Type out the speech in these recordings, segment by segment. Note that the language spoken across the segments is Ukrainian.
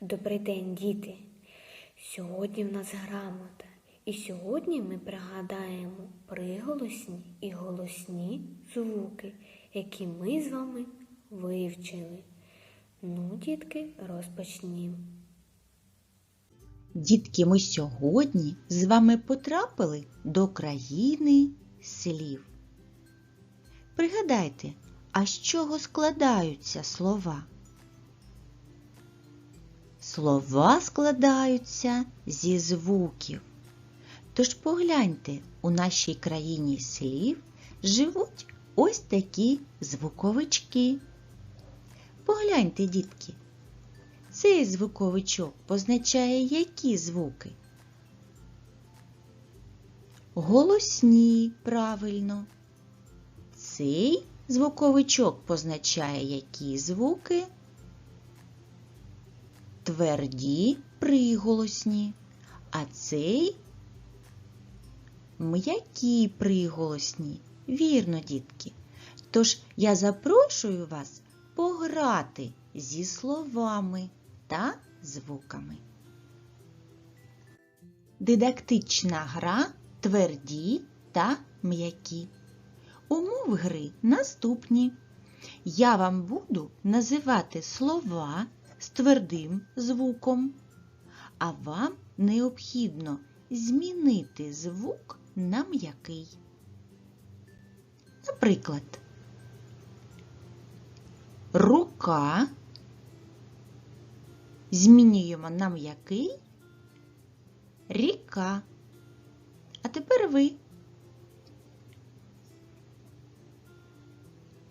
Добрий день, діти! Сьогодні в нас грамота, і сьогодні ми пригадаємо приголосні і голосні звуки, які ми з вами вивчили. Ну, дітки, розпочнімо. Дітки, ми сьогодні з вами потрапили до країни слів. Пригадайте, а з чого складаються слова? Слова складаються зі звуків. Тож погляньте, у нашій країні слів живуть ось такі звуковички. Погляньте, дітки, цей звуковичок позначає які звуки? Голосні, правильно. Цей звуковичок позначає які звуки? Тверді приголосні, а цей м'які приголосні. Вірно, дітки. Тож я запрошую вас пограти зі словами та звуками. Дидактична гра тверді та м'які. Умови гри наступні. Я вам буду називати слова з твердим звуком, а вам необхідно змінити звук на м'який. Наприклад, рука змінюємо на м'який ріка. А тепер ви.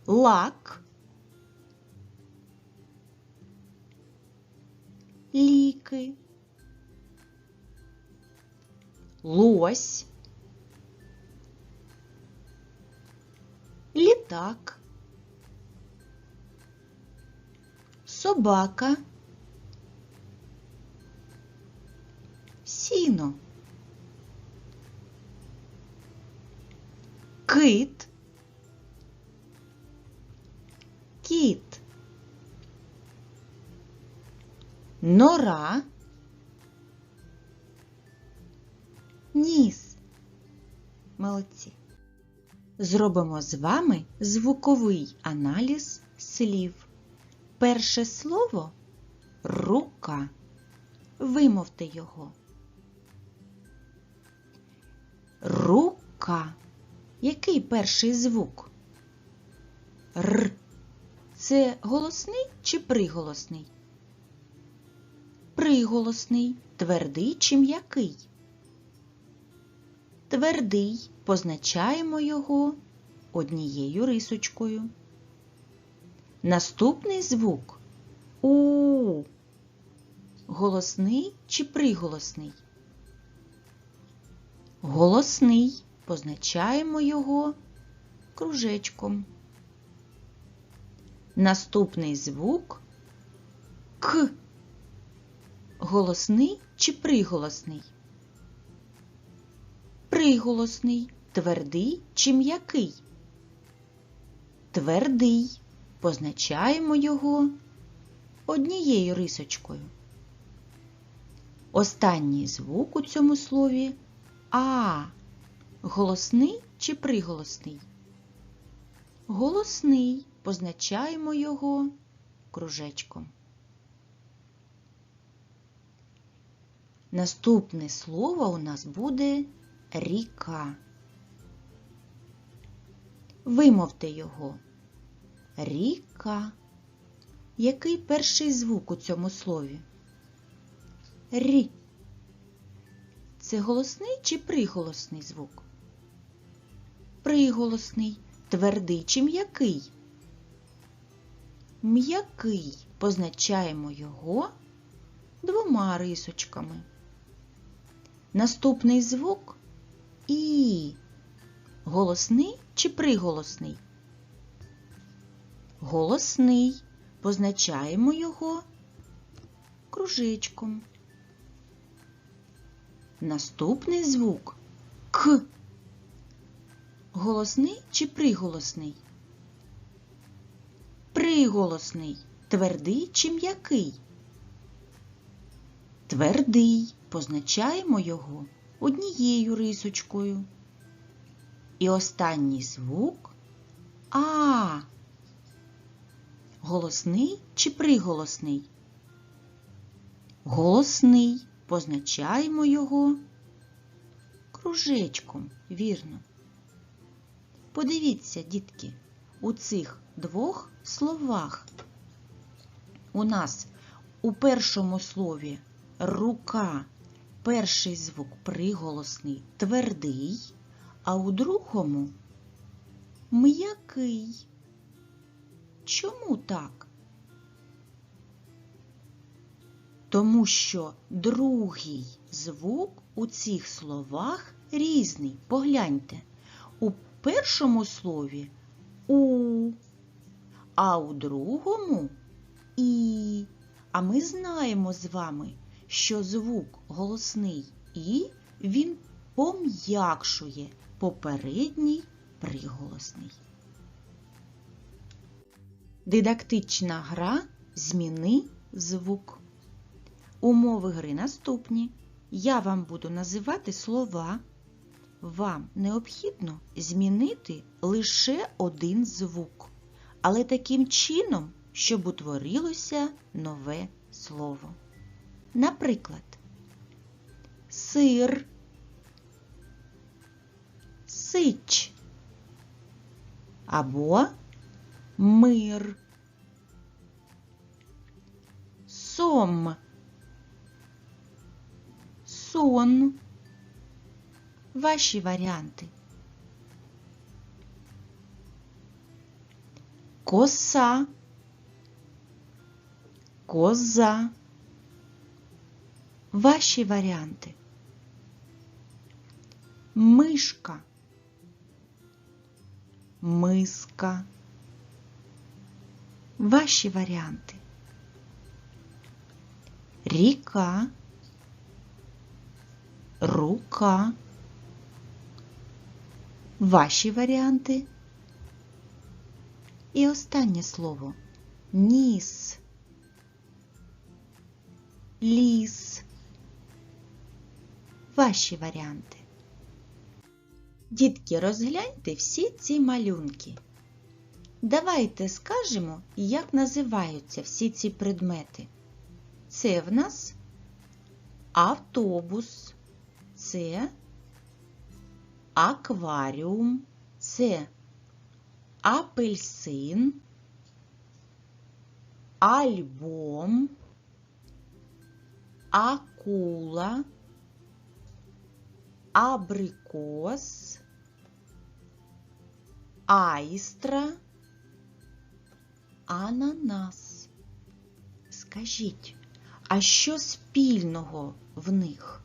Лак. Ліки. Лось. Літак. Собака. Сіно. Кит. Нора. Ніс. Молодці. Зробимо з вами звуковий аналіз слів. Перше слово рука. Вимовте його. Рука. Який перший звук? Р. Це голосний чи приголосний? Приголосний, твердий чи м'який? Твердий. Позначаємо його однією рисочкою. Наступний звук У. Голосний чи приголосний? Голосний. Позначаємо його кружечком. Наступний звук К. Голосний чи приголосний? Приголосний. Твердий чи м'який? Твердий. Позначаємо його однією рисочкою. Останній звук у цьому слові А. Голосний чи приголосний? Голосний. Позначаємо його кружечком. Наступне слово у нас буде ріка. Вимовте його. Ріка. Який перший звук у цьому слові? Рі. Це голосний чи приголосний звук? Приголосний, твердий чи м'який? М'який. Позначаємо його двома рисочками. Наступний звук І. Голосний чи приголосний? Голосний. Позначаємо його кружечком. Наступний звук К. Голосний чи приголосний? Приголосний. Твердий чи м'який? Твердий позначаємо його однією рисочкою. І останній звук А. Голосний чи приголосний? Голосний. Позначаємо його кружечком, вірно. Подивіться, дітки, у цих двох словах. У нас у першому слові рука перший звук приголосний твердий, а у другому м'який. Чому так? Тому що другий звук у цих словах різний. Погляньте, у першому слові у, а у другому і. А ми знаємо з вами, що звук голосний і він пом'якшує попередній приголосний. Дидактична гра Зміни звук. Умови гри наступні. Я вам буду називати слова. Вам необхідно змінити лише один звук, але таким чином, щоб утворилося нове слово. Наприклад, сир, сич або мир, сом, сон. Ваші варіанти. Коса, коза. Ваші варіанти. Мишка, миска. Ваші варіанти. Ріка, рука. Ваші варіанти. І останнє слово ніс, ліс. Ваші варіанти. Дітки, розгляньте всі ці малюнки. Давайте скажемо, як називаються всі ці предмети. Це в нас автобус, це акваріум, це апельсин, альбом, акула, абрикос, айстра, ананас. Скажіть, а що спільного в них?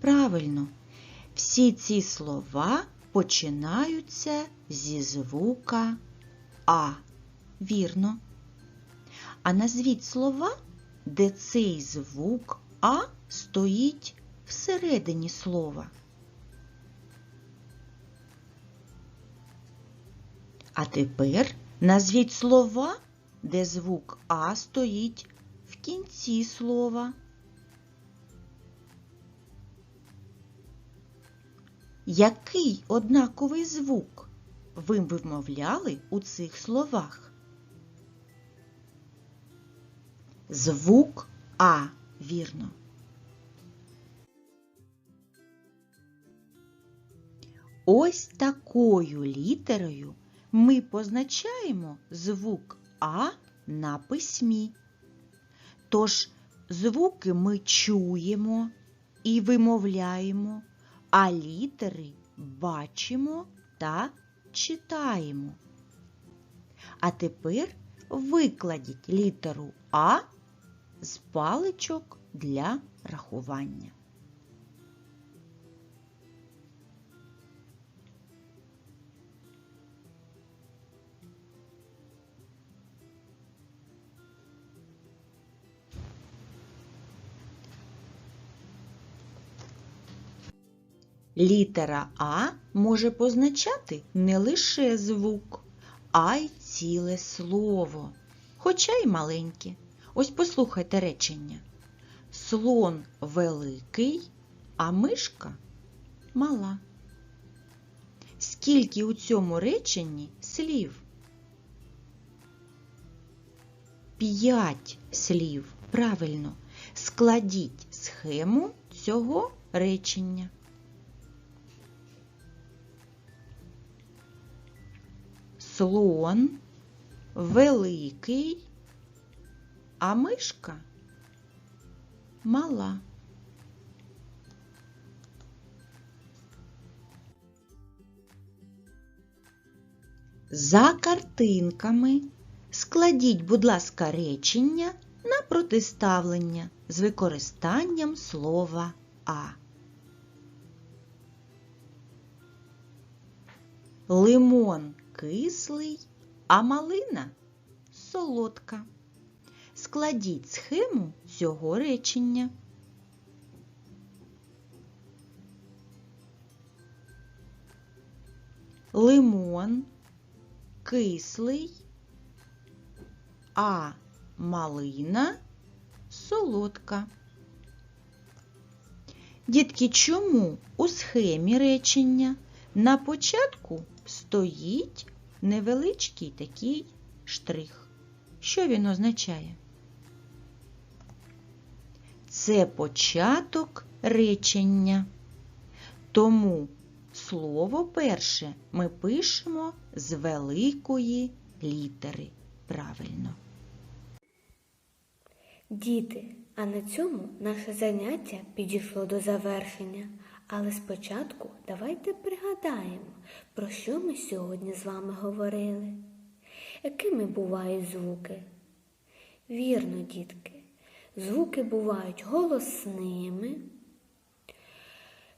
Правильно, всі ці слова починаються зі звука А. Вірно. А назвіть слова, де цей звук А стоїть всередині слова. А тепер назвіть слова, де звук А стоїть в кінці слова. Який однаковий звук ви вимовляли у цих словах? Звук А, вірно. Ось такою літерою ми позначаємо звук А на письмі. Тож звуки ми чуємо і вимовляємо, а літери бачимо та читаємо. А тепер викладіть літеру А з паличок для рахування. Літера А може позначати не лише звук, а й ціле слово, хоча й маленьке. Ось послухайте речення. Слон великий, а мишка мала. Скільки у цьому реченні слів? П'ять слів. Правильно. Складіть схему цього речення. Слон великий, а мишка мала. За картинками складіть, будь ласка, речення на протиставлення з використанням слова А. Лимон кислий, а малина солодка. Складіть схему цього речення. Лимон кислий, а малина солодка. Дітки, чому у схемі речення на початку стоїть невеличкий такий штрих? Що він означає? Це початок речення. Тому слово перше ми пишемо з великої літери. Правильно. Діти, а на цьому наше заняття підійшло до завершення. Але спочатку давайте пригадаємо, про що ми сьогодні з вами говорили. Якими бувають звуки? Вірно, дітки, звуки бувають голосними,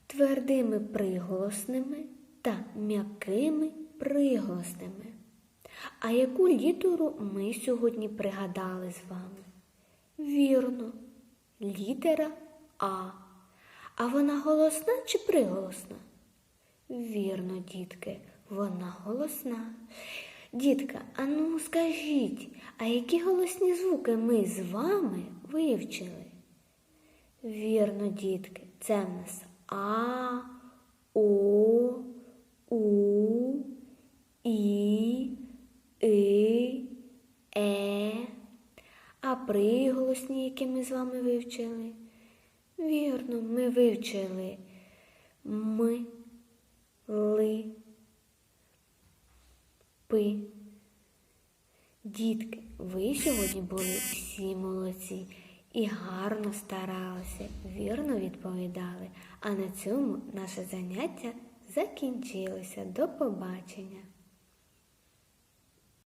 твердими приголосними та м'якими приголосними. А яку літеру ми сьогодні пригадали з вами? Вірно, літера А. А вона голосна чи приголосна? Вірно, дітки, вона голосна. Дітка, а ну скажіть, а які голосні звуки ми з вами вивчили? Вірно, дітки, це в нас А, О, У, І, И, Е. А приголосні, які ми з вами вивчили? Вірно, ми вивчили ми, ли, пи. Дітки, ви сьогодні були всі молодці і гарно старалися, вірно відповідали. А на цьому наше заняття закінчилося. До побачення!